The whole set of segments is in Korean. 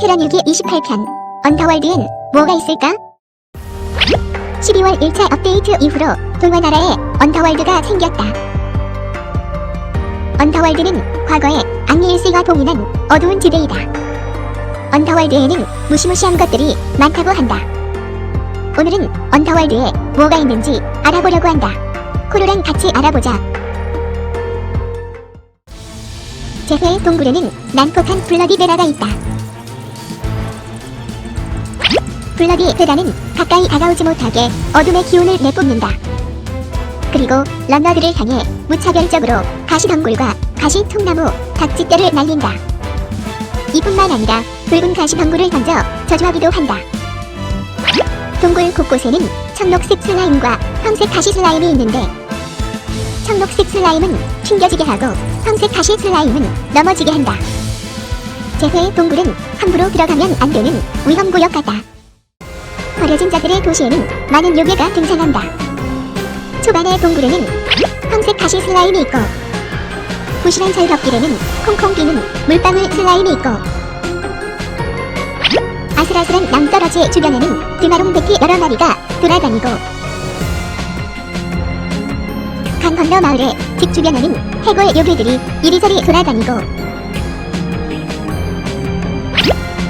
테란일기 28편 언더월드엔 뭐가 있을까? 12월 1차 업데이트 이후로 동화나라에 언더월드가 생겼다. 언더월드는 과거에 앙리일스가 봉인한 어두운 지대이다. 언더월드에는 무시무시한 것들이 많다고 한다. 오늘은 언더월드에 뭐가 있는지 알아보려고 한다. 코로랑 같이 알아보자. 제회 동굴에는 난폭한 블러디 베라가 있다. 블러디 베라는 가까이 다가오지 못하게 어둠의 기운을 내뿜는다. 그리고 런너들을 향해 무차별적으로 가시덩굴과 가시통나무, 닭짓대를 날린다. 이뿐만 아니라 붉은 가시덩굴을 던져 저주하기도 한다. 동굴 곳곳에는 청록색 슬라임과 황색 가시 슬라임이 있는데 청록색 슬라임은 튕겨지게 하고 황색 가시 슬라임은 넘어지게 한다. 제회 동굴은 함부로 들어가면 안 되는 위험구역 같다. 버려진 자들의 도시에는 많은 요괴가 등장한다. 초반의 동굴에는 황색 가시 슬라임이 있고 부실한 절벽길에는 콩콩 뛰는 물방울 슬라임이 있고 아슬아슬한 낭떠러지 주변에는 드마롱 베티 여러 마리가 돌아다니고 강 건너 마을의 집 주변에는 해골 요괴들이 이리저리 돌아다니고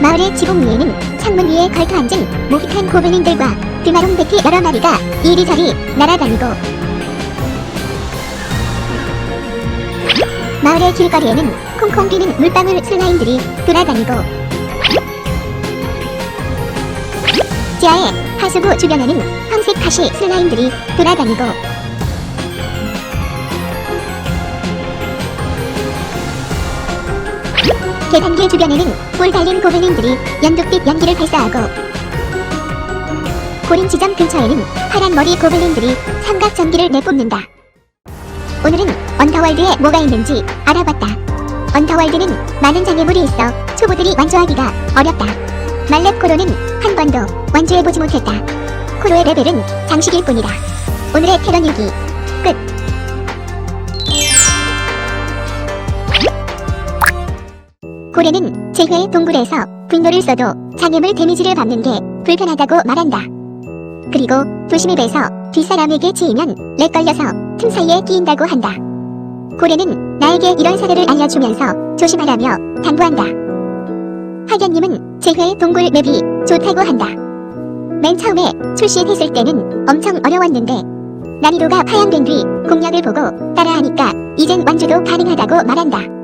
마을의 지붕 위에는 창문 위에 걸터 앉은 모히칸 고블린들과 드마롱 베티 여러 마리가 이리저리 날아다니고 마을의 길거리에는 콩콩 뛰는 물방울 슬라임들이 돌아다니고 지하의 하수구 주변에는 황색 가시 슬라임들이 돌아다니고 계단길 주변에는 뿔 달린 고블린들이 연두빛 연기를 발사하고 고림 지점 근처에는 파란 머리 고블린들이 삼각 전기를 내뿜는다. 오늘은 언더월드에 뭐가 있는지 알아봤다. 언더월드는 많은 장애물이 있어 초보들이 완주하기가 어렵다. 말렙 코로는 한 번도 완주해보지 못했다. 코로의 레벨은 장식일 뿐이다. 오늘의 테런 일기 끝. 고래는 제회 동굴에서 분노를 써도 장애물 데미지를 받는 게 불편하다고 말한다. 그리고 도심입에서 뒷사람에게 치이면 렉 걸려서 틈 사이에 끼인다고 한다. 고래는 나에게 이런 사례를 알려주면서 조심하라며 당부한다. 하견님은 제회 동굴 맵이 좋다고 한다. 맨 처음에 출시했을 때는 엄청 어려웠는데 난이도가 파양된 뒤 공략을 보고 따라하니까 이젠 완주도 가능하다고 말한다.